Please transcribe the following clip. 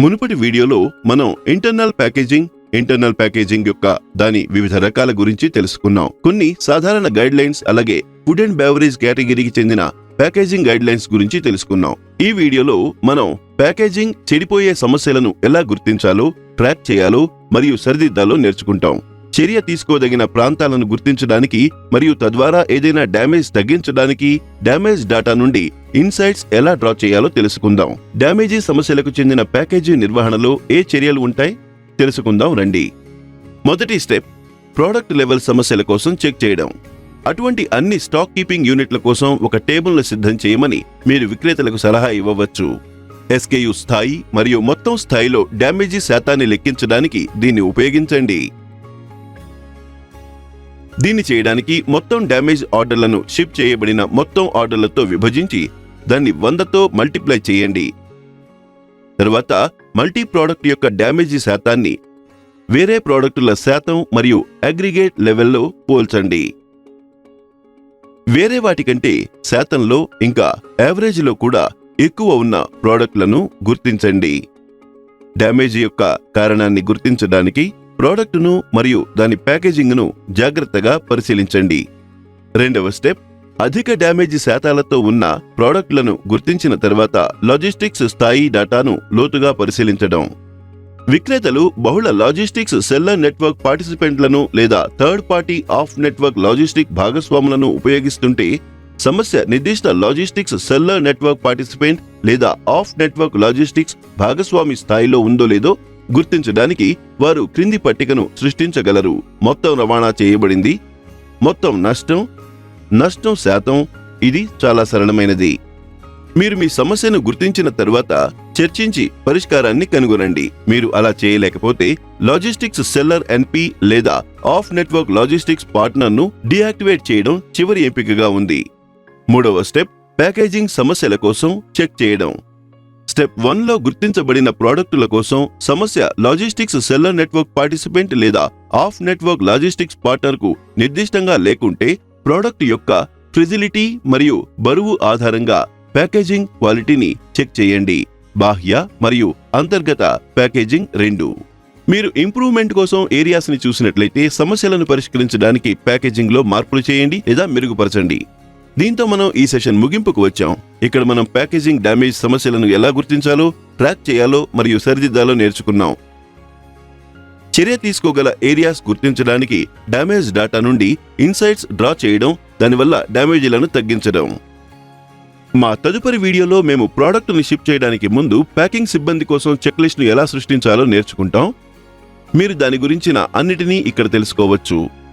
మునుపటి వీడియోలో మనం ఇంటర్నల్ ప్యాకేజింగ్ ఇంటర్నల్ ప్యాకేజింగ్ యొక్క దాని వివిధ రకాల గురించి తెలుసుకున్నాం. కొన్ని సాధారణ గైడ్ లైన్స్ అలాగే ఫుడ్ అండ్ బెవరేజ్ కేటగిరీకి చెందిన ప్యాకేజింగ్ గైడ్ లైన్స్ గురించి తెలుసుకున్నాం. ఈ వీడియోలో మనం ప్యాకేజింగ్ చెడిపోయే సమస్యలను ఎలా గుర్తించాలో ట్రాక్ చేయాలో మరియు సరిదిద్దాలో నేర్చుకుంటాం. చర్య తీసుకోదగిన ప్రాంతాలను గుర్తించడానికి మరియు తద్వారా ఏదైనా డ్యామేజ్ తగ్గించడానికి డ్యామేజ్ డాటా నుండి ఇన్సైట్స్ ఎలా డ్రా చేయాలో తెలుసుకుందాం. డ్యామేజీ సమస్యలకు చెందిన ప్యాకేజీ నిర్వహణలో ఏ చర్యలు ఉంటాయి? తెలుసుకుందాం రండి. మొదటి స్టెప్ ప్రోడక్ట్ లెవెల్ సమస్యల కోసం చెక్ చేయడం. అటువంటి అన్ని స్టాక్ కీపింగ్ యూనిట్ల కోసం ఒక టేబుల్ను సిద్ధం చేయమని మీరు విక్రేతలకు సలహా ఇవ్వవచ్చు. ఎస్కేయు స్థాయి మరియు మొత్తం స్థాయిలో డ్యామేజీ శాతాన్ని లెక్కించడానికి దీన్ని ఉపయోగించండి. దీన్ని చేయడానికి మొత్తం డ్యామేజ్ ఆర్డర్లను షిప్ చేయబడిన మొత్తం ఆర్డర్లతో విభజించి దాన్ని వందతో మల్టిప్లై చేయండి. తరువాత మల్టీ ప్రోడక్ట్ యొక్క డ్యామేజీ శాతాన్ని వేరే ప్రోడక్టుల శాతం మరియు అగ్రిగేట్ లెవెల్లో పోల్చండి. వేరే వాటికంటే శాతంలో ఇంకా యావరేజ్లో కూడా ఎక్కువ ఉన్న ప్రోడక్ట్లను గుర్తించండి. డ్యామేజ్ యొక్క కారణాన్ని గుర్తించడానికి ప్రోడక్టును మరియు దాని ప్యాకేజింగ్ను జాగ్రత్తగా పరిశీలించండి. రెండవ స్టెప్ అధిక డ్యామేజ్ శాతాలతో ఉన్న ప్రోడక్ట్లను గుర్తించిన తర్వాత లాజిస్టిక్స్ స్థాయి డేటాను లోతుగా పరిశీలించడం. విక్రేతలు బహుళ లాజిస్టిక్స్ సెల్లర్ నెట్వర్క్ పార్టిసిపెంట్లను లేదా third party off network logistic భాగస్వాములను ఉపయోగిస్తుంటే సమస్య నిర్దిష్ట లాజిస్టిక్స్ సెల్లర్ నెట్వర్క్ పార్టిసిపెంట్ లేదా ఆఫ్ నెట్వర్క్ లాజిస్టిక్స్ భాగస్వామి స్థాయిలో ఉందో లేదో గుర్తించడానికి వారు క్రింది పట్టికను సృష్టించగలరు. మొత్తం రవాణా చేయబడింది. మొత్తం నష్టం నష్టం శాతం ఇది చాలా సరళమైనది. మీరు మీ సమస్యను గుర్తించిన తర్వాత చర్చించి పరిష్కారాన్ని కనుగొనండి. మీరు అలా చేయలేకపోతే లాజిస్టిక్స్ సెల్లర్ ఎన్పి లేదా ఆఫ్ నెట్వర్క్ లాజిస్టిక్స్ పార్ట్నర్ను డియాక్టివేట్ చేయడం చివరి ఎంపికగా ఉంది. మూడవ స్టెప్ ప్యాకేజింగ్ సమస్యల కోసం చెక్ చేయడం. స్టెప్ వన్లో గుర్తించబడిన ప్రోడక్టుల కోసం సమస్య లాజిస్టిక్స్ సెల్లర్ నెట్వర్క్ పార్టిసిపెంట్ లేదా ఆఫ్ నెట్వర్క్ లాజిస్టిక్స్ పార్ట్నర్కు నిర్దిష్టంగా లేకుంటే ప్రోడక్ట్ యొక్క ఫ్రిజిలిటీ మరియు బరువు ఆధారంగా ప్యాకేజింగ్ క్వాలిటీని చెక్ చేయండి. బాహ్య మరియు అంతర్గత ప్యాకేజింగ్ రెండు. మీరు ఇంప్రూవ్మెంట్ కోసం ఏరియాస్ని చూసినట్లయితే సమస్యలను పరిష్కరించడానికి ప్యాకేజింగ్లో మార్పులు చేయండి లేదా మెరుగుపరచండి. దీంతో మనం ఈ సెషన్ ముగింపుకు వచ్చాం. ఇక్కడ మనం ప్యాకేజింగ్ డ్యామేజ్ సమస్యలను ఎలా గుర్తించాలో ట్రాక్ చేయాలో మరియు సరిదిద్దాలో నేర్చుకున్నాం. చర్య తీసుకోగల ఏరియాస్ గుర్తించడానికి డ్యామేజ్ డేటా నుండి ఇన్సైట్స్ డ్రా చేయడం దానివల్ల డ్యామేజీలను తగ్గించడం. మా తదుపరి వీడియోలో మేము ప్రోడక్ట్ని షిప్ చేయడానికి ముందు ప్యాకింగ్ సిబ్బంది కోసం చెక్లిస్ట్ను ఎలా సృష్టించాలో నేర్చుకుంటాం. మీరు దాని గురించిన అన్నిటినీ ఇక్కడ తెలుసుకోవచ్చు.